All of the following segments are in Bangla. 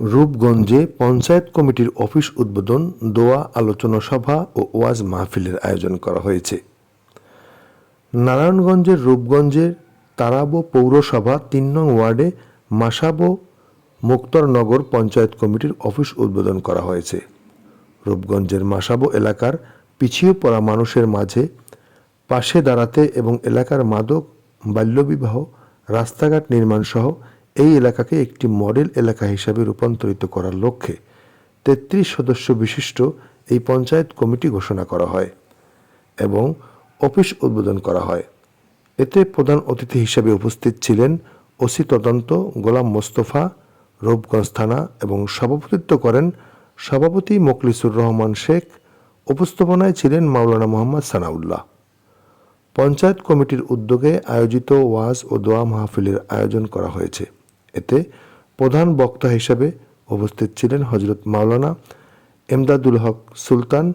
রূপগঞ্জে পঞ্চায়েত কমিটির অফিস উদ্বোধন, দোয়া, আলোচনা সভা ও ওয়াজ মাহফিলের আয়োজন করা হয়েছে। নারায়ণগঞ্জের রূপগঞ্জের তারাবো পৌরসভা তিন নং ওয়ার্ডে মাসাবো মুক্তরনগর পঞ্চায়েত কমিটির অফিস উদ্বোধন করা হয়েছে। রূপগঞ্জের মাসাবো এলাকার পিছিয়ে পড়া মানুষের মাঝে পাশে দাঁড়াতে এবং এলাকার মাদক, বাল্যবিবাহ, রাস্তাঘাট নির্মাণ সহ এই এলাকাকে একটি মডেল এলাকা হিসাবে রূপান্তরিত করার লক্ষ্যে তেত্রিশ সদস্য বিশিষ্ট এই পঞ্চায়েত কমিটি ঘোষণা করা হয় এবং অফিস উদ্বোধন করা হয়। এতে প্রধান অতিথি হিসেবে উপস্থিত ছিলেন ওসি তদন্ত, গোলাম মোস্তফা, রূপগঞ্জ থানা এবং সভাপতিত্ব করেন সভাপতি মোকলিসুর রহমান শেখ, উপস্থাপনায় ছিলেন মাওলানা মোহাম্মদ সানাউল্লাহ। পঞ্চায়েত কমিটির উদ্যোগে আয়োজিত ওয়াজ ও দোয়া মাহফিলের আয়োজন করা হয়েছে। এতে প্রধান বক্তা হিসেবে উপস্থিত ছিলেন হজরত মাওলানা এমদাদুল হক সুলতান।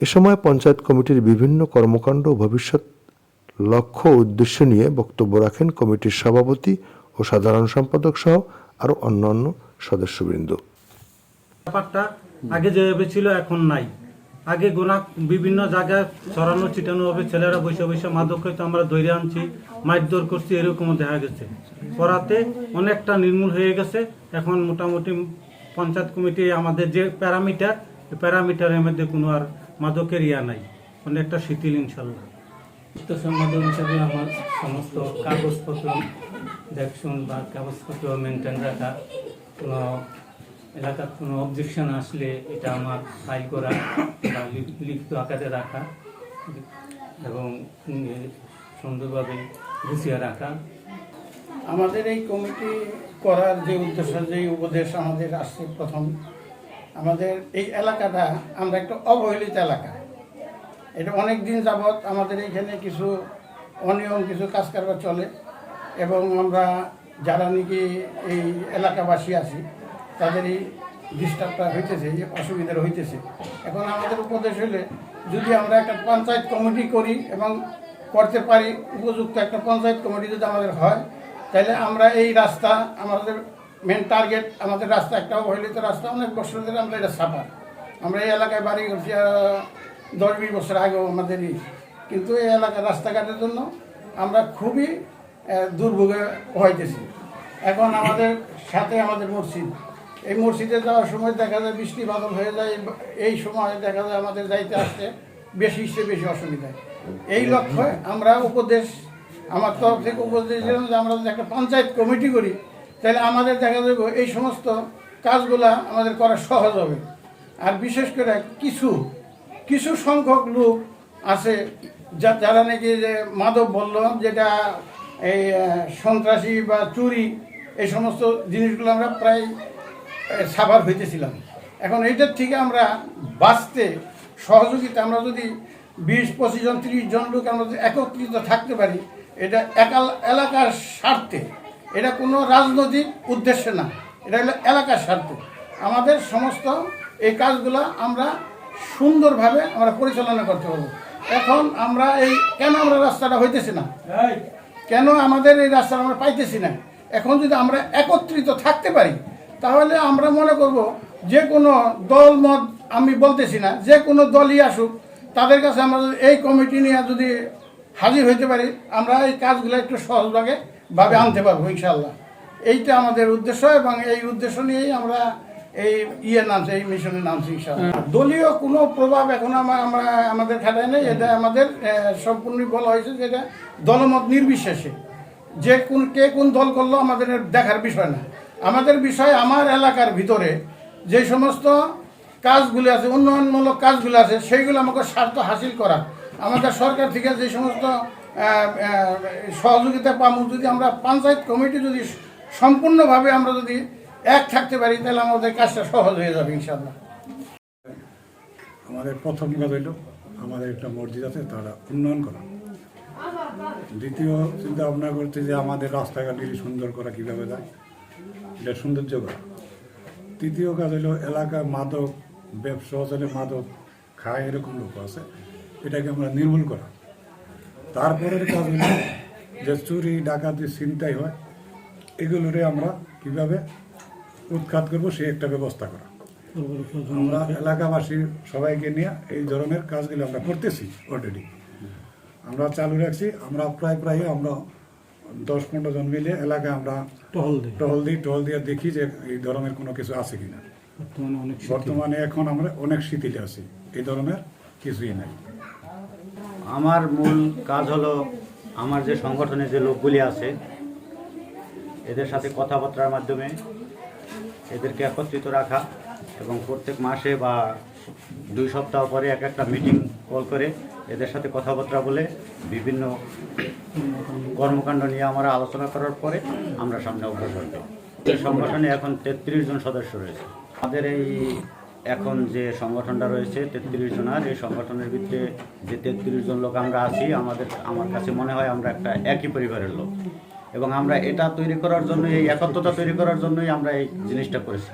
এ সময় পঞ্চায়েত কমিটির বিভিন্ন কর্মকাণ্ড ও ভবিষ্যৎ লক্ষ্য উদ্দেশ্য নিয়ে বক্তব্য রাখেন কমিটির সভাপতি ও সাধারণ সম্পাদক সহ আরও অন্যান্য সদস্যবৃন্দ। ব্যাপারটা আগে যেভাবে ছিল এখন নাই। আগে গোনা বিভিন্ন জায়গায় ছড়ানো, ছিটানো ছেলেরা বসে বসে মাদক হয়তো আমরা ধরে আনছি, মারধর করছি, এরকমও দেখা গেছে। করাতে অনেকটা নির্মূল হয়ে গেছে। এখন মোটামুটি পঞ্চায়েত কমিটি আমাদের যে প্যারামিটার প্যারামিটারের মধ্যে কোনো আর মাদকের ইয়া নাই। অনেকটা শিথিল ইনশাল্লাহ। তো হিসাবে আমার সমস্ত কাগজপত্র দেখশুন বা কাগজপত্র মেনটেন রাখা, কোনো এলাকার কোনো অবজেকশন আসলে এটা আমার ফাইল করা বা লিখিত আকারে রাখা এবং সুন্দরভাবে গুছিয়ে রাখা। আমাদের এই কমিটি করার যে উদ্দেশ্য, যে উপদেশ আমাদের আসছে প্রথম, আমাদের এই এলাকাটা আমরা একটা অবহেলিত এলাকা। এটা অনেক দিন যাবৎ আমাদের এখানে কিছু অনিয়ম, কিছু কাজ কারবার চলে এবং আমরা যারা নাকি এই এলাকাবাসী আছি, তাদের এই ডিস্টার্বটা হইতেছে, এই অসুবিধাটা হইতেছে। এখন আমাদের উপদেশ হলে যদি আমরা একটা পঞ্চায়েত কমিটি করি এবং করতে পারি, উপযুক্ত একটা পঞ্চায়েত কমিটি যদি আমাদের হয় তাহলে আমরা এই রাস্তা, আমাদের মেন টার্গেট আমাদের রাস্তা একটা অবহেলিত রাস্তা, অনেক বছর ধরে আমরা এটা সাফার। আমরা এই এলাকায় বাড়ি করছি দশ বিশ বছর আগেও আমাদেরই কিন্তু এই এলাকার রাস্তাঘাটের জন্য আমরা খুবই দুর্ভোগে হইতেছি। এখন আমাদের সাথে আমাদের মসজিদ। এই মসজিদে যাওয়ার সময় দেখা যায় বৃষ্টি বাদল হয়ে যায় এই সময় দেখা যায় আমাদের যাইতে আসতে বেশি সে বেশি অসুবিধা। এই লক্ষ্যে আমরা উপদেশ আমার তরফ থেকে উপদেশ দিলাম যে আমরা যদি একটা পঞ্চায়েত কমিটি করি, তাহলে আমাদের দেখা যাবে এই সমস্ত কাজগুলা আমাদের করা সহজ হবে। আর বিশেষ করে কিছু কিছু সংখ্যক লোক আছে যা যারা নাকি যে মাদক বলল, যেটা এই সন্ত্রাসী বা চুরি, এই সমস্ত জিনিসগুলো আমরা প্রায় সাবার হইতেছিলাম। এখন এইটার থেকে আমরা বাঁচতে সহযোগিতা, আমরা যদি বিশ, পঁচিশ জন, তিরিশ জন লোক আমরা যদি একত্রিত থাকতে পারি এটা একাল এলাকার স্বার্থে। এটা কোনো রাজনৈতিক উদ্দেশ্যে না। এটা হলো এলাকার স্বার্থে। আমাদের সমস্ত এই কাজগুলো আমরা সুন্দরভাবে আমরা পরিচালনা করতে পারব। এখন আমরা এই কেন আমরা রাস্তাটা হইতেছি না? কেন আমাদের এই রাস্তা আমরা পাইতেছি না? এখন যদি আমরা একত্রিত থাকতে পারি তাহলে আমরা মনে করব যে কোনো দল মত আমি বলতেছি না যে কোনো দলই আসুক তাদের কাছে আমরা এই কমিটি নিয়ে যদি হাজির হইতে পারি আমরা এই কাজগুলো একটু সহজভাবে ভাবে আনতে পারব ইনশাল্লাহ এইটা আমাদের উদ্দেশ্য এবং এই উদ্দেশ্য নিয়েই আমরা এই ইয়ে নামছে এই মিশনের নামছে ইনশাল্লাহ দলীয় কোনো প্রভাব এখন আমা- আমরা আমাদের খাটায় নেই এটা আমাদের সম্পূর্ণ বলা হয়েছে যে এটা দলমত নির্বিশেষে। যে কোন কে কোন দল করল আমাদের দেখার বিষয় না। আমাদের বিষয় আমার এলাকার ভিতরে যে সমস্ত কাজগুলো আছে উন্নয়নমূলক কাজগুলো আছে সেইগুলো আমাকে স্বার্থ হাসিল করা। আমাদের সরকার থেকে যে সমস্ত সহযোগিতা পাবো, যদি আমরা পঞ্চায়েত কমিটি যদি সম্পূর্ণভাবে আমরা যদি এক থাকতে পারি, তাহলে আমাদের কাজটা সহজ হয়ে যাবে ইনশাল্লাহ আমাদের প্রথম কাজ হইল, আমাদের একটা মসজিদ আছে, তারা উন্নয়ন করা। দ্বিতীয় চিন্তা ভাবনা করছে যে আমাদের রাস্তাঘাটগুলি সুন্দর করা কীভাবে যায়, এটা সৌন্দর্য করা। তৃতীয় কাজ হলো এলাকার মাদক, ব্যবসা মাদক খায় এরকম লোক আছে। এটাকে আমরা নির্মূল করা। তারপরের কাজ হলো যে চুরি ডাকাতি ছিনতাই হয় এগুলোরে আমরা কীভাবে উৎখাত করব সে একটা ব্যবস্থা করা। আমরা এলাকাবাসী সবাইকে নিয়ে এই ধরনের কাজগুলো আমরা করতেছি অলরেডি আমরা চালু রাখছি আমরা প্রায় প্রায় আমরা দশ পনেরো জন মিলে এলাকায় আমরা টহল দিই। টহল দিই টহল দিয়ে দেখি যে এই ধরনের কোনো কিছু আছে কিনা। বর্তমানে এখন আমরা অনেক শিথিল আছি এই ধরনের কিছুই নাই। আমার মূল কাজ হলো আমার যে সংগঠনের যে লোকগুলি আছে, এদের সাথে কথাবার্তার মাধ্যমে এদেরকে একত্রিত রাখা এবং প্রত্যেক মাসে বা দুই সপ্তাহ পরে এক একটা মিটিং কল করে এদের সাথে কথাবার্তা বলে বিভিন্ন কর্মকাণ্ড নিয়ে আমরা আলোচনা করার পরে আমরা সামনে অগ্রসর এই সংগঠনে এখন তেত্রিশ জন সদস্য রয়েছে। আমাদের এই এখন যে সংগঠনটা রয়েছে, তেত্রিশ জনের, এই সংগঠনের ভিতরে যে তেত্রিশ জন লোক আমরা আছি, আমাদের, আমার কাছে মনে হয় আমরা একটা একই পরিবারের লোক। এবং আমরা এটা তৈরি করার জন্য এই একত্রতা তৈরি করার জন্যই আমরা এই জিনিসটা করেছি।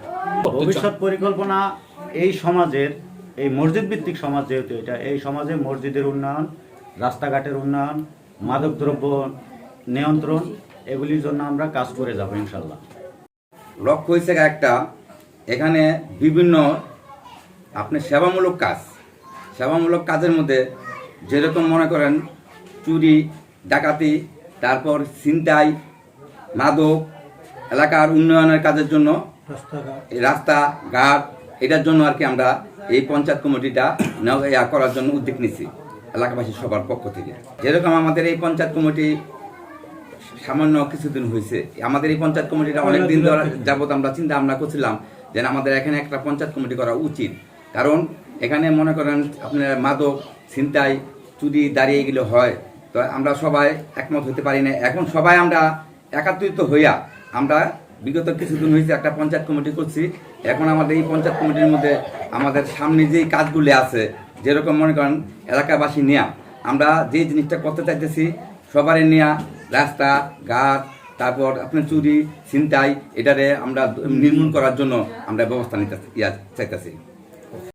ভবিষ্যৎ পরিকল্পনা, এই সমাজের, এই মসজিদ ভিত্তিক সমাজ যেহেতু এটা, এই সমাজে মসজিদের উন্নয়ন, রাস্তাঘাটের উন্নয়ন, মাদকদ্রব্য নিয়ন্ত্রণ, এগুলির জন্য আমরা কাজ করে যাব ইনশাল্লাহ। লক্ষ্য হয়েছে একটা, এখানে বিভিন্ন আপনি সেবামূলক কাজ সেবামূলক কাজের মধ্যে যেরকম মনে করেন চুরি ডাকাতি তারপর ছিনতাই মাদক এলাকার উন্নয়নের কাজের জন্য এই রাস্তা ঘাট এটার জন্য আর কি আমরা এই পঞ্চায়েত কমিটিটা নেওয়া করার জন্য উদ্যোগ নিছি এলাকাবাসী সবার পক্ষ থেকে। যেরকম আমাদের এই পঞ্চায়েত কমিটি সামান্য কিছুদিন হয়েছে আমাদের এই পঞ্চায়েত কমিটিটা অনেক দিন ধরে যাবত আমরা চিন্তা ভাবনা করছিলাম যে আমাদের এখানে একটা পঞ্চায়েত কমিটি করা উচিত। কারণ এখানে মনে করেন আপনার মাদক, ছিনতাই, চুরি দাঁড়িয়ে এগুলো হয়। তো আমরা সবাই একমত হতে পারি না। এখন সবাই আমরা একাত্রিত হইয়া আমরা বিগত কিছুদিন হয়েছে একটা পঞ্চায়েত কমিটি করছি। এখন আমাদের এই পঞ্চায়েত কমিটির মধ্যে আমাদের সামনে যেই কাজগুলি আছে, যেরকম মনে করেন এলাকাবাসী নেয়া, আমরা যে জিনিসটা করতে চাইতেছি সবারই নেয়া রাস্তা, ঘাট, তারপর আপনার চুরি, ছিনতাই, এটারে আমরা নির্মূল করার জন্য আমরা ব্যবস্থা নিতে চাইতেছি।